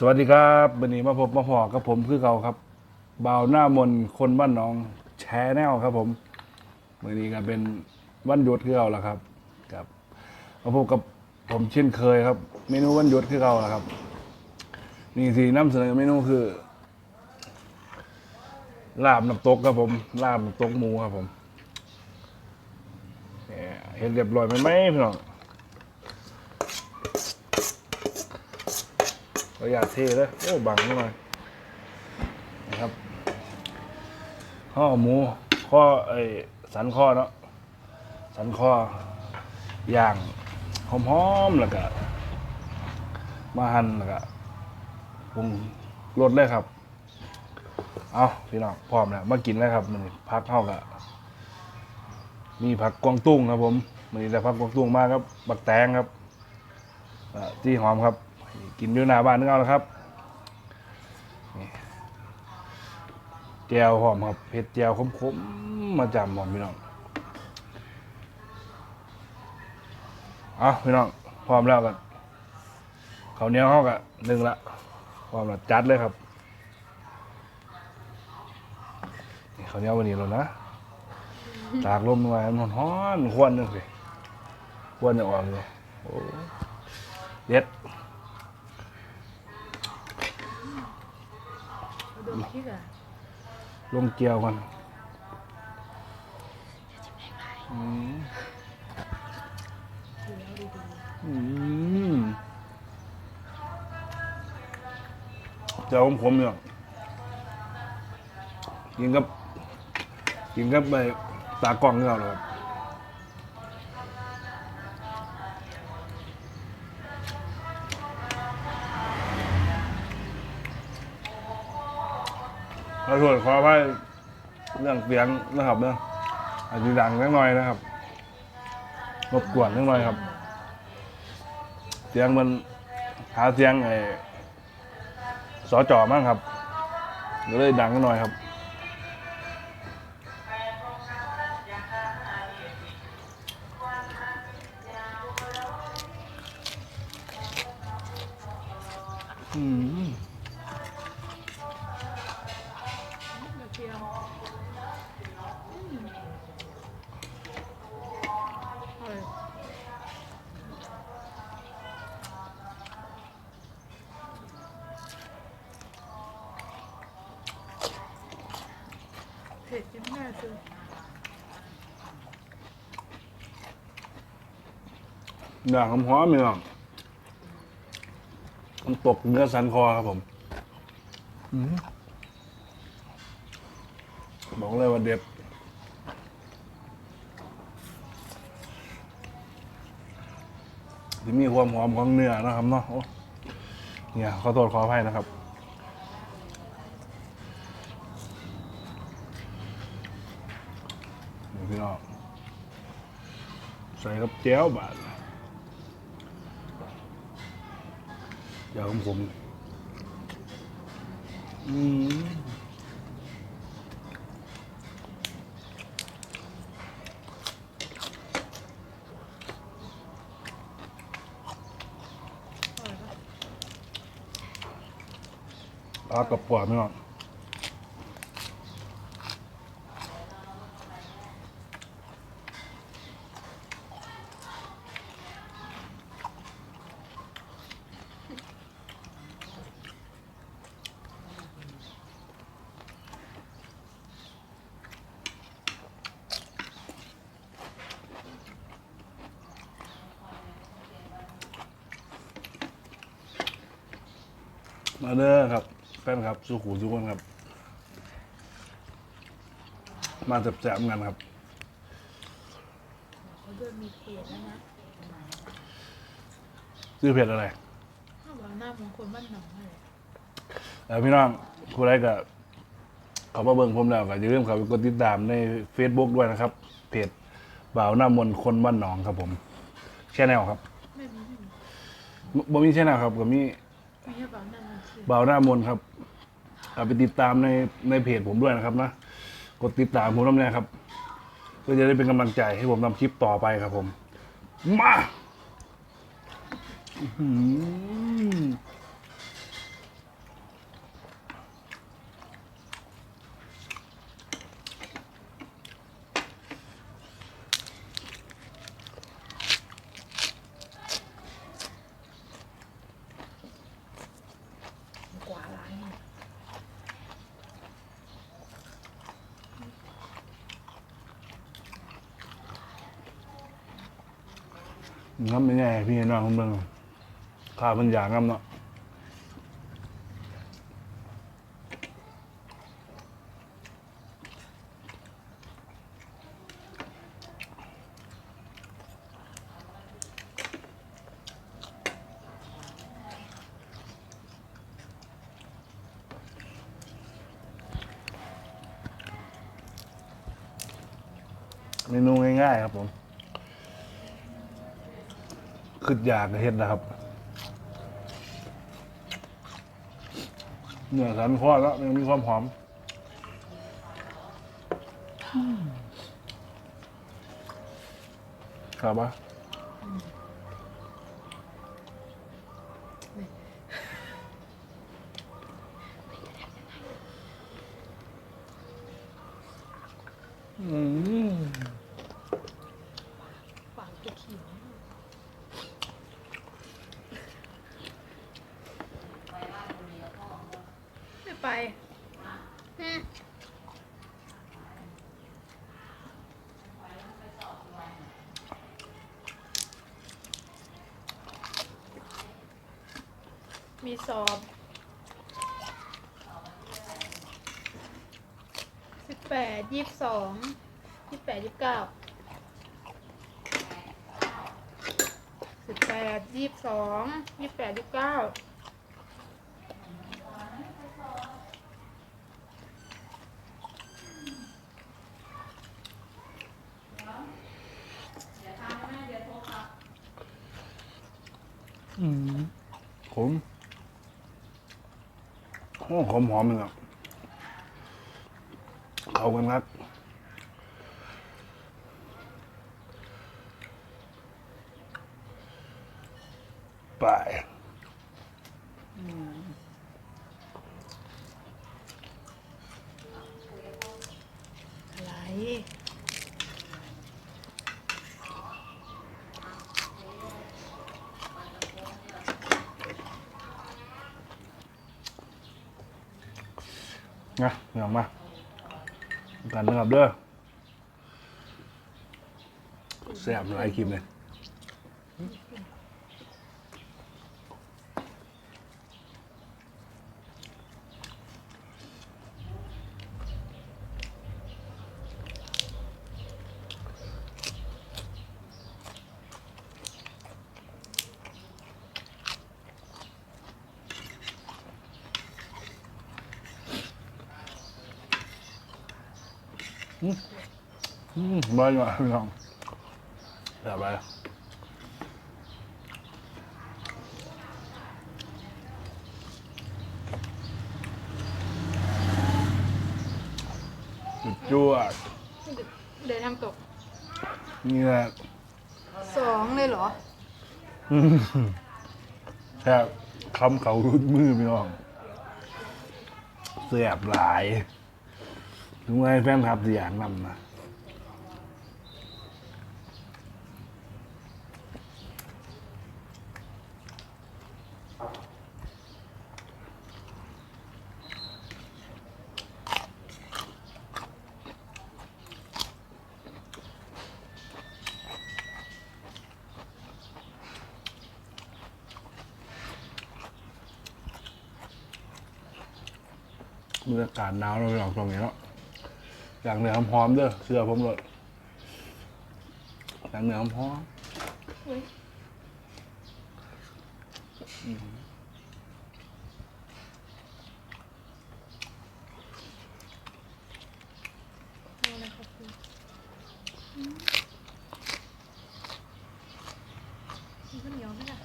สวัสดีครับวันนี้มาพบมาพอกับผมคือเก่าครับบ่าวหน้ามนคนบ้านหนองแชแนลครับผมวันนี้ก็เป็นวันหยุดคือเก่าแล้วครับกับมาพบกับผมเช่นเคยครับ เมนูวันหยุดคือเก่าแล้วครับ นี่ที่นำเสนอเมนูคือลาบน้ำตกครับผมลาบน้ำตกหมูครับผมเนี่ยเห็นเรียบร้อยไหมไหมพี่น้อง เรา อยาเทเลยโอ้บังนิดหน่อยนะครับข้อหมูข้อไอ้สันข้อเนาะสันข้อย่างหอมๆแล้วก็มาหั่นแล้วก็ปรุงรสเลยครับ เอาพี่น้องพร้อมแล้วมากินแล้วครับมันพักเข้ากับมีผักกวางตุ้งครับผมมันนี้แต่ผักกวางตุ้งมากครับบักแตงครับที่หอมครับ กินอยู่หน้าบ้านนึกเอาแล้วครับนี่แจวหอมครับเผ็ดแจวขมๆมาจำหอมพี่น้องเอาพี่น้องพร้อมแล้วกันเขาเนี้ยวเขากะหนึ่งละพร้อมล้วจัดเลยครับนี่ข้าเนี้ยววันนี้แล้วนะตากลมไว้มันร้อนควนนึงสิควนจะออกเลยโอ้เด็ด พริกอะลงเกียวก่อนอืมเดี๋ยวดูดูอืมเจ้าผมเนี่ยกินกับกินกับไปตากล้องเนี่ยเหรอครับ ขอโทษขออภัยเรื่องเสียงนะครับเนาะอาจจะดังเล็กน้อยนะครับรบกวนเล็กน้อยครับ เสียงมันหาเสียงไอ้สอจอมั้งครับก็เลยดังนิดหน่อยครับอืม เผ็ดจิ้มหน้าซื้อด่างหอมๆมีหรองมันตกเนื้อสันคอครับผมอืมบอกเลยว่าเด็ดที่มีความหอมของเนื้อนะครับเนาะโอ้เนี่ยขอโทษขออภัยนะครับ พี่น้องใส่กับแจ้วบาทเดี๋ยวของผม อืมปลากระป๋องพี่น้อง มาเด้อครับแฟนครับสู้ขู่ทุกคนครับ มาจับแจมกันครับเขาเดินมีเผ็ดแล้วนะซื้อเผ็ดอะไรข้าวหวานหน้ามงคลบ้านหนองอะไรแล้วพี่น้องคุณไรกับเขามาเบิ่งผมแล้วก็อย่าลืมเขาไปกดติดตามใน Facebook ด้วยนะครับ เพจบ่าวหน้ามนต์คนบ้านหนองครับผมแชแนลครับไม่มีไม่มีบ่บ่มีแชแนลครับก็มี ไม่ใช่หวาหน้ามงคลบ่าวหน้ามนต์ครับเอาไปติดตามในในเพจผมด้วยนะครับนะกดติดตามผมน้ำแน่ครับเพื่อจะได้เป็นกำลังใจให้ผมทำคลิปต่อไปครับผม มาอื้อหือ น้ำไม่แน่พี่น้องของเมืองข้ามันอย่ากน้ำเนาะเมนูง่ายๆครับผม คืออยากจะเห็ดนะครับเนื้อสันคอแล้วยังมีความหอมครับปะอืม ปากจะเขียวไม่ไปฮะ มีสอบสิบแปดยี่สิบสองยี่สิบแปดยี่สิบเก้าสิบแปดยี่สิบสองยี่สิบแปดยี่สิบเก้าขมโอ้ หอมหอมเลยอะเข้ากันรักไปอะไร นะเหนียวมากันนะครับเด้อแซ่บหลายคลิปเลย อืมบ้านอยู่อะพี่น้องแซ่บไปจุดจวดเดินทำตกนี่แหละสองเลยเหรออืมแซ่บคำเขารุดมือพี่น้องแซ่บหลาย ถึงไงแฟนคลับสิอยากนำนะบรรยากาศหนาวเราไปออกตรงนี้เนาะ อย่างเหนือหอมๆเด้อเสื้อผมเลยอย่างเหนือหอมยเอาเลยครับคุณอืมมีข้าวเหนียวไหมล่ะ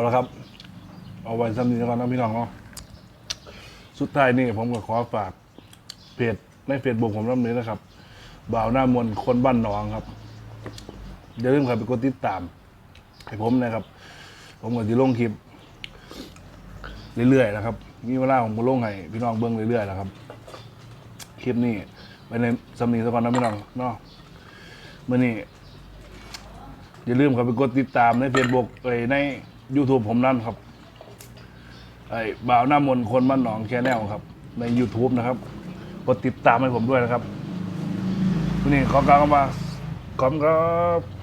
เอาละครับ เอาไว้ซ้ำนี้แล้วกันนะพี่น้องเนาะสุดท้ายนี่ผมก็ขอฝากเพจในเฟซบุ๊กผมรอบนี้นะครับ บ่าวหน้ามนคนบ้านหนองครับอย่าลืมครับไปกดติดตามให้ผมนะครับ ผมก็จะลงคลิปเรื่อยๆนะครับ มีเวลาผมก็ลงให้พี่น้องเบิ้งเรื่อยๆนะครับ คลิปนี้ไปในสำนีสกอนนะพี่น้องเนาะเมื่อนี้อย่าลืมเข้าไปกดติดตามใน Facebook เอ้ยใน YouTube ผมนั่นครับ ไอ้บ่าวหน้ามนคนบ้านหนองแชนแนลครับ ใน YouTube นะครับกดติดตามให้ผมด้วยนะครับวันนี้ขอกล่าวคำว่าขอบคุณครับ